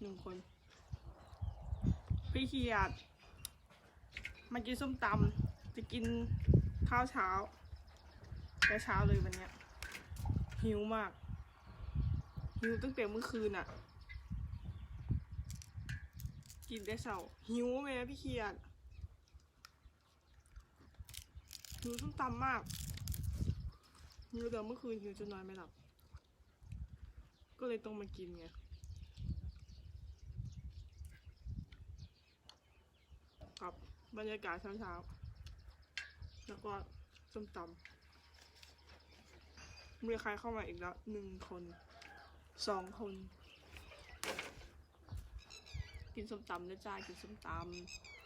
หนึ่งคนพี่เขียดมากินส้มตำจะกินข้าวเช้า แต่เช้าเลยวันเนี้ย หิวมาก หิวตั้งแต่เมื่อคืนอะกินแต่เช้า หิวไหมพี่เขียดหิวส้มตำมากหิวแต่เมื่อคืนหิวจนนอนไม่หลับ ก็เลยต้องมากินไง กั บรรยากาศเช้าๆ แล้วก็ส้มตำมีใครเข้ามาอีกแล้วหนึ่งคน สองคน กินส้มตำนะจ้า กินส้มต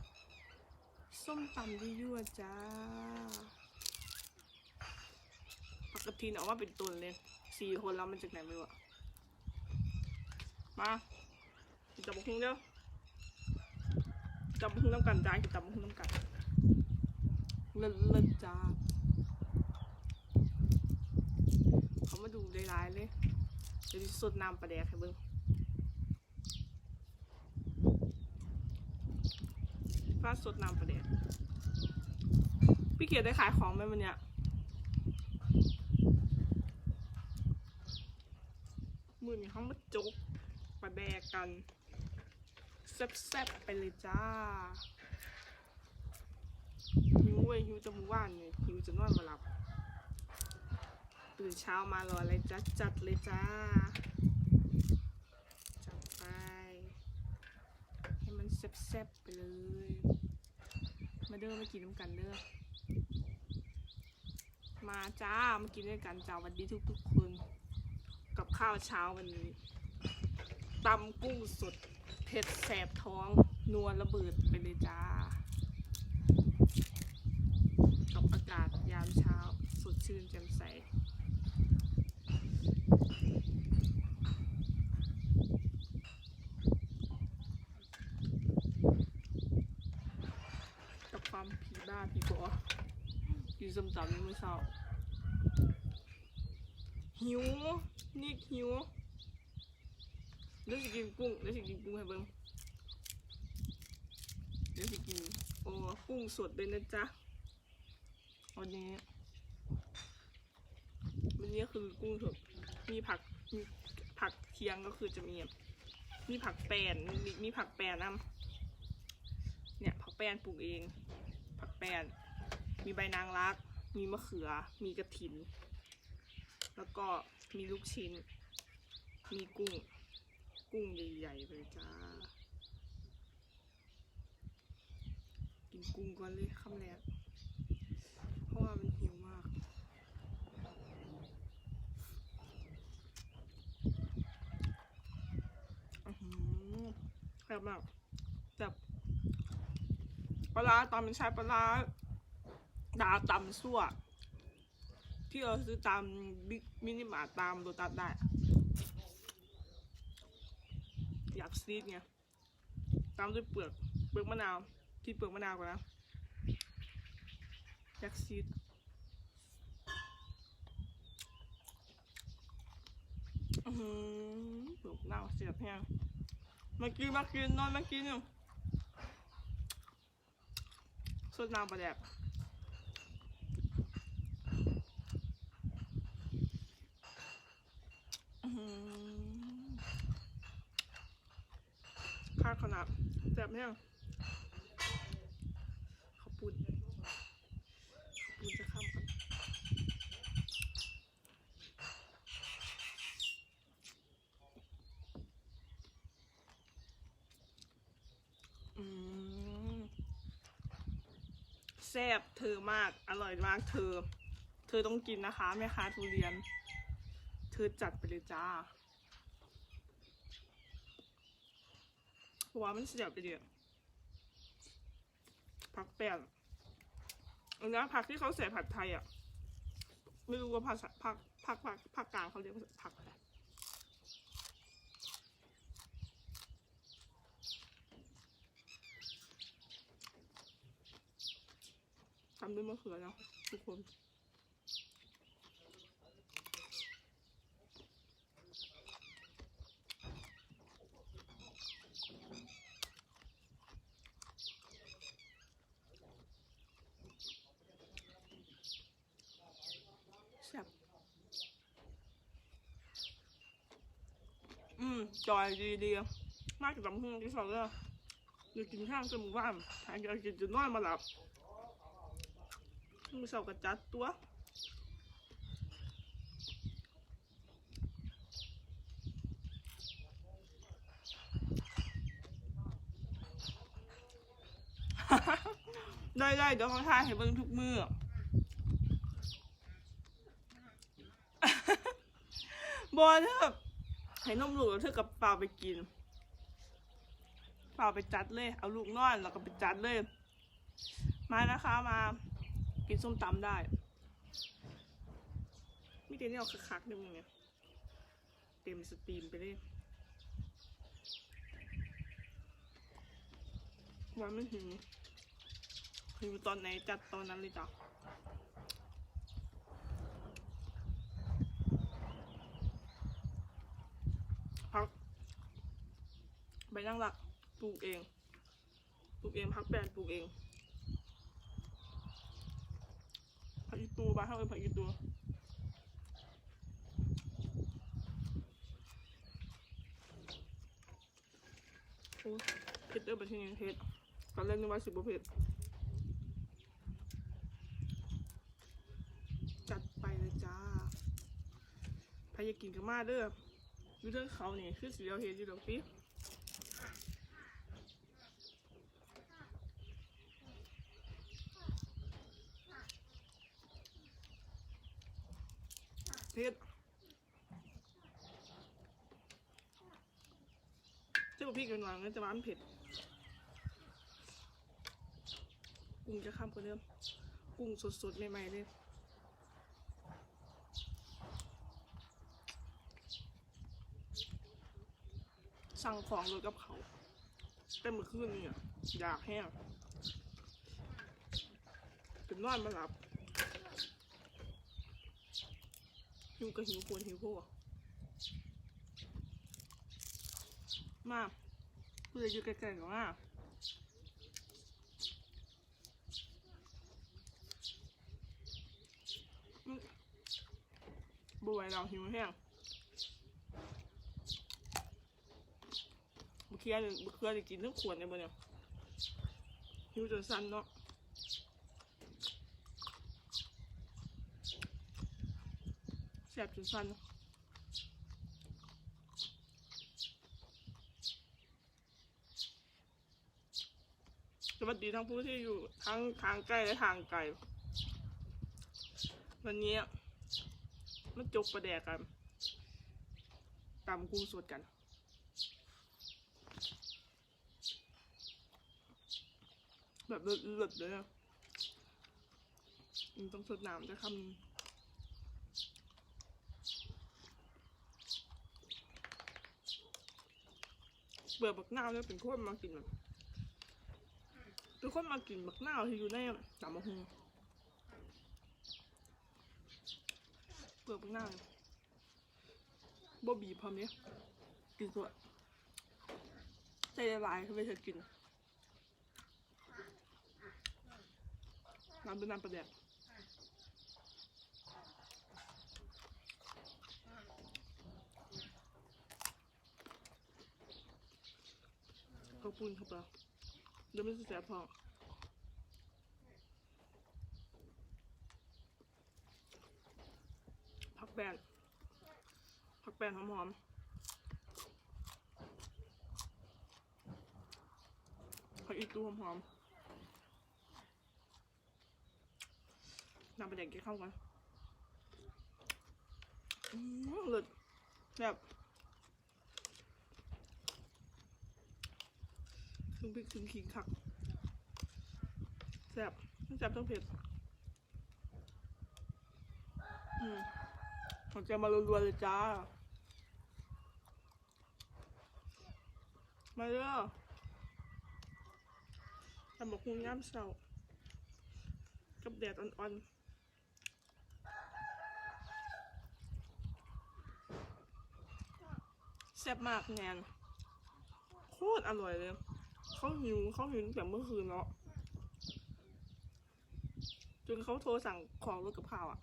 ำ ส้มตำที่ยั่วจ้า ปกติเอาว่าเป็นตุนเลย สี่คนแล้วมันจากไหนไม่รู้อะมาจับบุ้งเด้อ จับหุ้งน้ำกันจ้ากินจับหุ้งน้ำกันเลิศเลิศจ้าเขามาดูได้ร้ายๆเลยเดี๋ยวสิสดน้ำปลาแดกให้เบิ่งฟ้าสดน้ำปลาแดกพี่เกียรติได้ขายของไหมวันเนี้ยมือนี้เขามาจกปลาแดกกัน แซ่บๆไปเลยจ้าหิวเว้ยหิวจะมือว่านเลยหิวจะนอนมาหลับ ตื่นเช้ามารออะไรจัดจัดเลยจ้า จัดไป ให้มันแซ่บๆไปเลย มาเด้อมากินน้ำกันเด้อมาจ้ามากินด้วยกันจ้าวันดีทุกๆคน กับข้าวเช้าวันนี้ตำกุ้งสด ผ็ดแสบท้อง นัวระเบิดไปเลยจ้ากับอากาศยามเช้า สดชื่นแจ่มใสกับความผีบ้าผีบอกินส้มตำในมือเช้าหิว นี่หิว เดี๋ยวสิกินกุ้งเดี๋ยวสิกินกุ้งให้เบิ่งเดี๋ยวสิกินโอ้กุ้งสดเลยนะจ๊ะวันนี้วันนี้คือกุ้งสดมีผักมีผักเคียงก็คือจะมีมีผักแปนมีมีผักแปนน้ำเนี่ยผักแปนปลูกเอง ผักแปนมีใบนางรัก มีมะเขือ มีกระถิน แล้วก็มีลูกชิ้น มีกุ้ง กุ้งใหญ่ๆเลยจ้า กินกุ้งก่อนเลยคำแรกเพราะว่ามันหิวมากอื้อหือแซ่บมากแบบปลาร้าตอนเป็นใช้ปลาร้าดาตำซั่ว ที่เราซื้อตามบิ๊กมินิมาร์ตามโดตัสได้ อยากซีดไงตามด้วยเปลือกเปลือกมะนาวที่เปลือกมะนาวก่อนนะอยากซีดอือหือเปลือกมะนาวเสียบแห้งมากินมากินนอนมากินอยู่สดน้ำปลาแดกอื้อหือ ค่าขนาด แซ่บเนี่ยขอบปุ่นขอบปุ่นจะข้ามกันอืมแซ่บเธอมาก อร่อยมาก เธอ เธอต้องกินนะคะแม่ค้าทุเรียน เธอจัดไปเลยจ้า เพราะว่ามันเสียบไปเดียวผักแป้งอันนี้ผักที่เขาใส่ผัดไทยอะ ไม่รู้ว่าภาษาภาคภาคภาคภาคกลางเขาเรียกว่าผักอะไรทำด้วยมะเขือนะทุกคน อืม จอยดีดีๆมากกับลำพึ่งที่สองเลยอยากกินข้าวจนหมู่บ้านหายอยากินจนนอนมาหลับมือสากระจัดตัวได้ได้เดี๋ยวเขาทายให้เบิ่งทุกมือบอเธอ ให้นมลูกแล้วเธอกับเปล่าไปกินเปล่าไปจัดเลย เอาลูกนอนแล้วก็ไปจัดเลย มานะคะ มากินส้มตำได้ มีแต่เนี่ยเอาคักๆนึงเนี่ยเต็มสตรีมไปเลยวันไม่ถึงหิวตอนไหนจัดตอนนั้นเลยจ้ะ พัก ใบนั่งหลักปลูกเอง ปลูกเองพักแปลนปลูกเองผักอีตูบ้านเขาเป็นผักอีตูโอ้เผ็ดเด้อบัดทีนี้เผ็ดตอนแรกนึกว่าสิบเผ็ดจัดไปเลยจ้าใครอยากินก็มาเด้ออยู่เรื่องเขาเนี่ยคือสีเราเห็นอยู่ดอกพี่ เผ็ดเจ้าพี่กันวางจะหวานเผ็ดกุ้งจะข้ามกว่าเดิมกุ้งสดๆ ใหม่ๆเลยสั่งของเลยกับเขาแต่เมื่อคืนเนี่อะอยากแห้งเป็นนอนมาหลับ หิวก็หิวปวดหิวพวกมาเพื่ออยู่ใกล้ๆกับมาบวยเราหิวแห้งบุเคียนบุเคียนกินทั้งขวดเลยบ่เนี่ยหิวจนสั่นเนาะ แสบจนสั่นสวัสดีทั้งผู้ที่อยู่ทั้งทางใกล้และทางไกล วันนี้มาจกประแดกกันตำกุ้งสดกันแบบเลือดๆเลยอะมันต้องสดน้ำจะคำ เบื่อบักนาวเนี่ยเป็นคนมากินแบบเป็นคนมากินบักนาวที่อยู่ในตำมะฮงเบื่อบักนาวบ่บีพร้อมเนี้ยกินสดใจละลายทำไมเธอกินน้ำเป็นน้ำประแดก ข้าวปุ้นครับเราเดี๋ยวไม่แสบพอผักแบนผักแบนหอมๆผักอีตูหอมๆนำไปเด็กกินข้าวกันอืมเลิศแบบ ถึงพริกถึงขิงคักแซ่บทั้งแซ่บทั้งเผ็ดอืมผมจะมารัวๆเลยจ้า มาเด้อทำบอกคุงย่ำเสากับแดดอ่อนๆแซ่บมากแนนโคตรอร่อยเลย เขาหิวเขาหิวแต่เมื่อคืนเนาะจนเขาโทรสั่งของรถกับข้าวอะ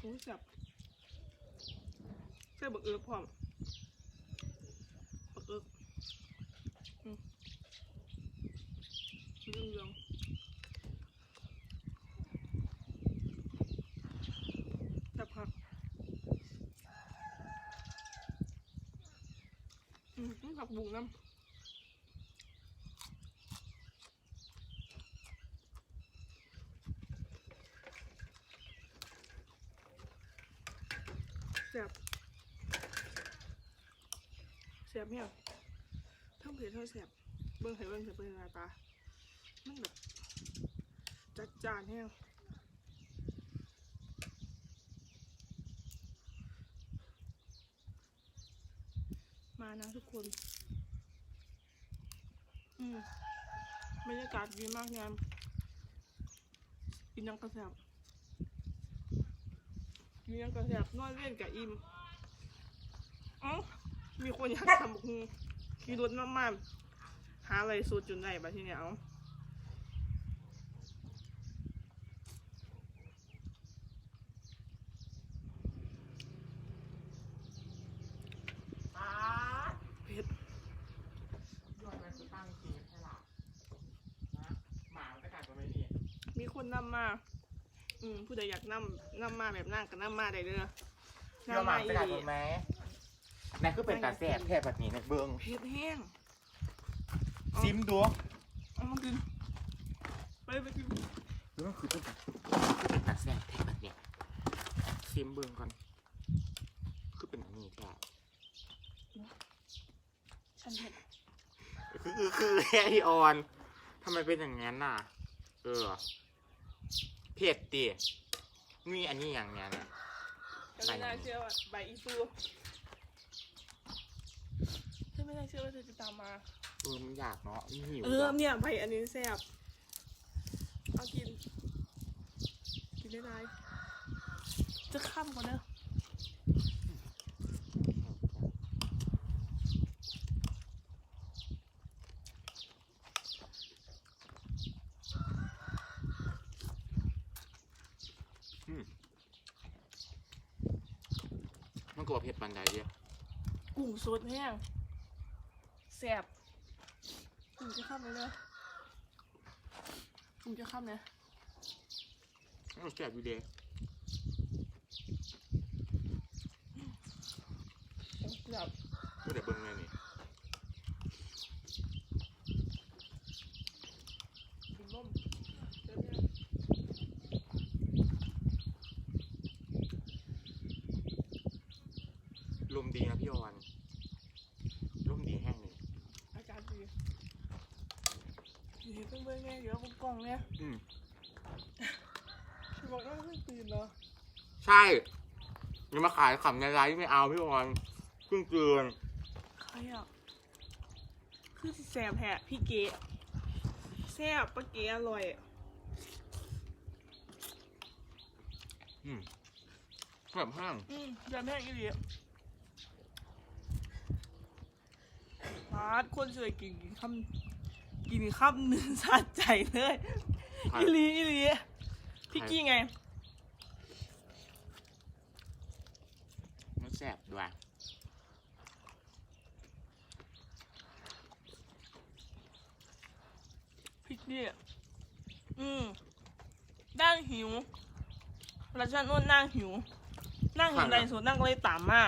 โอ้ยแบใซ่บบักเอิบพร้อม แซ่บแซ่บเนี่ยทั้งเผ็ดทั้งแซ่บเบิ่งให้เบิ่งเถอะเบิ่งหน้าตามันแบบจัดจานแห้งมานะทุกคน อืมบรรยากาศดีมากงามกินยังกระแสบ กินยังกระแสบนอนเล่นกับอิมเอ้ามีคนอยากทำบักฮุงขี่รถมากๆหาอะไรสูตรจนได้ปะทีเนี้ยเอาป๊าดเผ็ดยอดมันคือตั้งเกมให้หลับนะหมามันจะกัดกันไหมนี่มีคนนำมา อืมผู้ใดอยากนำนำมาแบบนั่งก็นำมาได้เด้อเชื่อหมาจะกัดอีกันไหมนั่นคือเป็นตาแสบแทบแบบนี้ในเบิ้งเผ็ดแห้งซิมดูเอามากินไปไปกินหรือมันคือเป็นตาคือเป็นตาแสบแทบแบบเนี้ยซิมเบิ้งก่อน คือเป็นอันนี้แท้ฉันเผ็ดคือคือคือแค่ที่ออนทำไมเป็นอย่างนั้นน่ะ เออ เผ็ดดิมีอันนี้อย่างเนี้ยนะก็ไม่น่าเชื่อว่าใบอีฟูฉันไม่น่าเชื่อว่าเธอจะตามมา เออมันอยากเนาะมันหิวเออเนี่ยใบอันนี้แซ่บเอากิน กินได้ไรจะข้ามก่อนเนอะ มันกลัว เผ็ดปันใดเดียวกุ้งสดแห้งแซ่บกุ้งจะข้ามเลยเนอะกุ้งจะข้ามเนี่ยมันแสบอยู่เด้ แบบ ไม่ได้เบิ่งเลยนี่ กินล่มเดี๋ยวเนี่ย ล มดีนะพี่ออนลมดีแห้งเลยอากาศดีนี่เพิ่งเบิ่งไงเดี๋ยวผมกล่องเนี่ยอืมพี่บอกว่าเพิ่งตื่นเหรอใช่ยังมาขายขำในไลฟ์ไม่เอาพี่ออนเพิ่งเกินใครอะคือสิแซ่บแฮะพี่เก๋แซ่บปะเก๋อร่อยอืมแบบห้างอืมแบบแม่งอีหลีาดคนสวยกินกินคำกินคำหนึ่งสะใจเลยอีหลีอีหลีพี่กี้ไง มันแสบด้วยพี่กี้อืมนั่งหิวแล้วฉันอ้วนนั่งหิว นั่งหิวในสุดนั่งก็เลยตามมา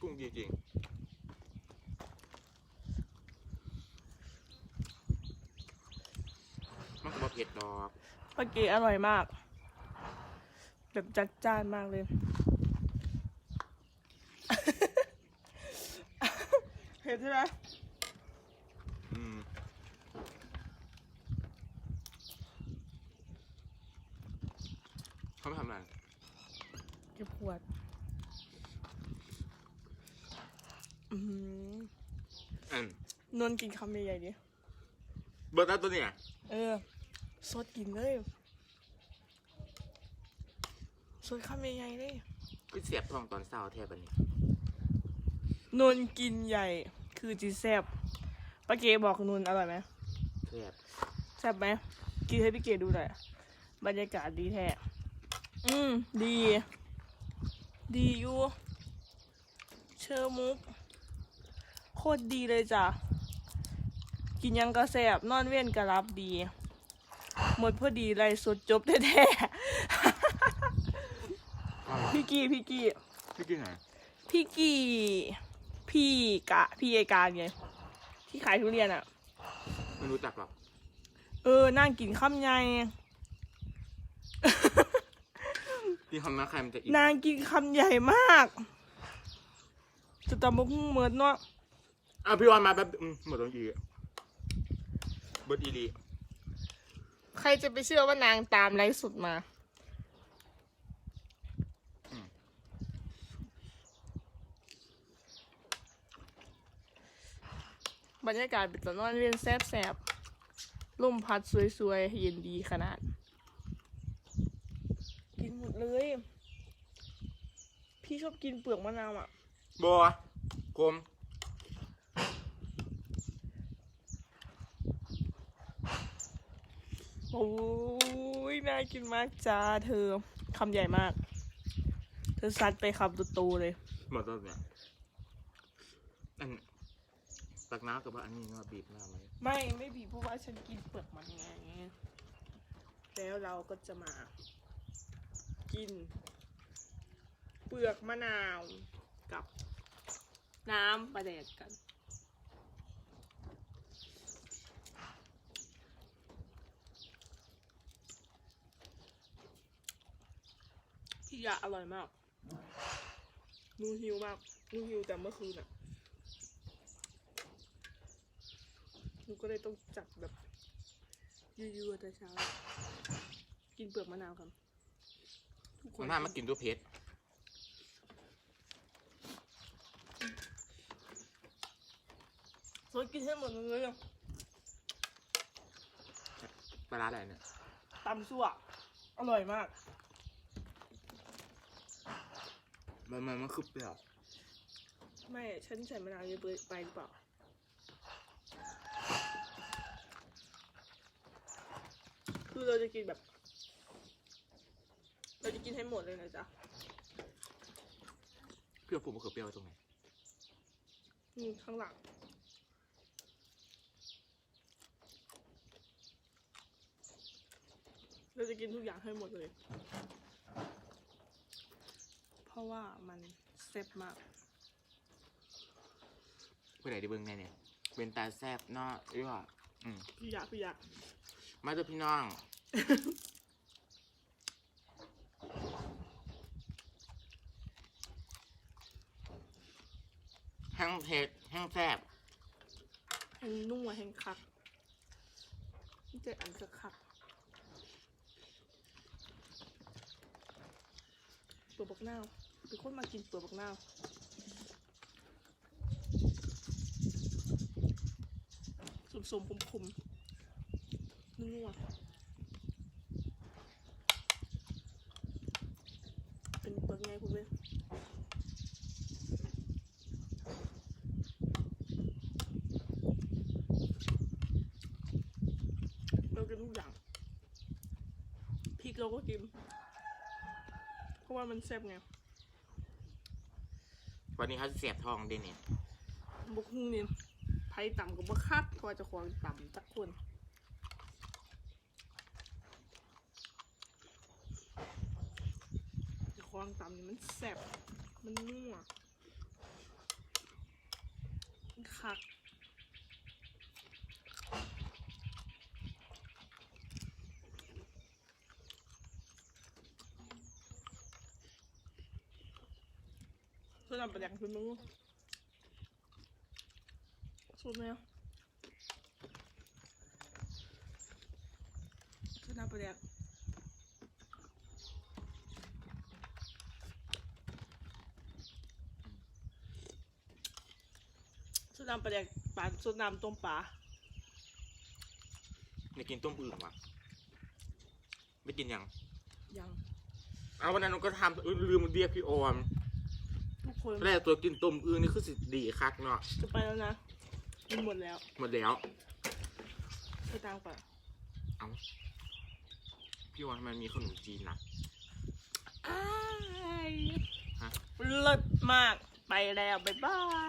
กุ้งจ ริงๆ มันก็บ่เผ็ดดอกปาเกอร่อยมาก แบบจัดจ้านมากเลย เผ็ดใช่ไหมอืมเขาไม่ทำอะไรเก็บขวด อืมอืมนนท์กินคำใหญ่ๆดิเบิร์ตตัวเนี่ยเออสดกินเลยสดคำใหญ่ๆเลยก็เสียบทองตอนเศร้าแทบอันนี้นนท์กินใหญ่ คือจีแซบปาเกบอกนนท์อร่อยไหมซ่บแซ่บไหมกินให้พี่เกดดูหน่อยบรรยากาศดีแท้อืมดี ดีอยู่เชอร์มุก โคตรดีเลยจ้ะ กินยังก็แซ่บนอนเว้นก็รับดี หมดพอดีไรสุดจบแท้ๆ พี่กี้พี่กี้พี่กินไหนพี่กี่พี่กะพี่ไอการไงที่ขายทุเรียนอะ่ะ ไม่รู้จักหรอกเออนั่งกินข้ามไง ที่คำนั้นใครมันจะอิ่ม นางกินคำใหญ่มาก จะตำบกหุ่งเหมือนเนาะ อะพี่วันมาแป๊บอืมหมดตรงอีเบิร์ดอีลีใครจะไปเชื่อว่านางตามไลฟ์สุดมา บรรยากาศเป็นตอนนอนเรียนแซบๆลมพัดสวยๆ เย็นดีขนาด กินหมดเลย พี่ชอบกินเปลือกมะนาวอะ บัวกลม โอ้ยน่ากินมากจ้าเธอคำใหญ่มาก เธอซัดไปคำโตๆเลย หมดแล้วเนี่ยอันตักน้ำกับว่าอันนี้เนาะบีบหน้ามันไม่ไม่บีบเพราะว่าฉันกินเปลือกมันไง แล้วเราก็จะมา กิน เปลือกมะนาวกับน้ำปลาแดกกัน พี่ยาอร่อยมากนูฮิวมากนูฮิวแต่เมื่อคืนอะหนูก็เลยต้องจัดแบบยั่วๆแต่เช้า กินเปลือกมะนาวกันทุกคมันนน่ามากินตัวเพชรสวยกินให้หมดเลยอะปลาร้าอะไรเนี่ยตำซั่วอร่อยมาก มันมันมันคือเปรี้ยวไม่ ฉันใส่มะนาวเยอะไปหรือเปล่า คือเราจะกินแบบ เราจะกินให้หมดเลยนะจ๊ะเปรี้ยวผมมันคือเปรี้ยวตรงไหนอืมข้างหลัง เราจะกินทุกอย่างให้หมดเลยเพ ราะว่ามันเซ็บมากเพื่อไหนได้เบิ่งแน่เนี่ย เป็นตาแซบเนาะเอ้ยว่ะอืมพี่ยะพี่ยะมาเจอพี่น้อง แห้งเผ็ดแห้งแซบแห้งนุ่มแห้งคักนี่เจออันสักคักเปลือกบักนาว เป็นคนมากินเปลือกบักนาวสมๆคมๆนุ่มเป็นเปลือกไงคุณเว้ยเรากินทุกอย่างพริกเราก็กิน เพราะว่ามันแซ่บไง วันนี้เขาเสียบทองดิเนี่ยบุกหูเนี่ไผ่ต่ำกับบักคักเพราะว่าจะควงต่ำจักคนจะควงต่ำนี่มันแสบมันนัวคัก นำไปแดงขึ้นมึงสุดเลยอะเพื่อนำไปแดงสุดน้ำปลาแดกปลาสุดน้ำต้มปลาไม่กินต้มอื่นว่ะไม่กินยังยัง เอาวันนั้นก็ทำลืมเรียกพี่ออม คนแรกตัวกินต้มอื่นนี่คือสิดีคักเนาะจะไปแล้วนะกินหมดแล้วหมดแล้วเธอตังปะเอ้าพี่ออนทำไมมีขนมจีนล่ะอ้ายฮะ เลิศมากไปแล้ว บ๊ายบาย